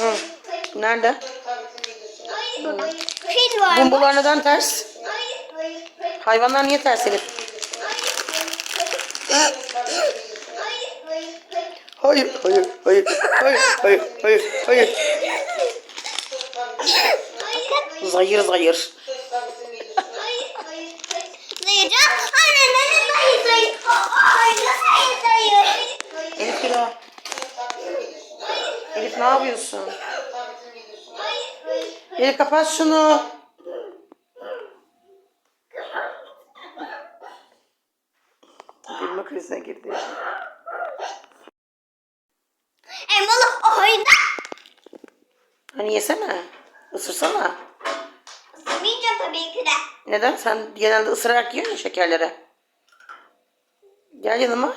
Hı. Nerede? Fil var. Bumbular neden ters? Hayvanlar niye ters Elif? Hayır, hayır, hayır, hayır, hayır, hayır, hayır. Zayır zayır. Elif ne yapıyorsun? Elif kapat şunu. Gülme krizine girdi. Elmalı oyna. Hani yesene. Isırsana. Isırmayacağım tabii ki de. Neden? Sen genelde ısırarak yiyorsun ya şekerleri. Gel yanıma.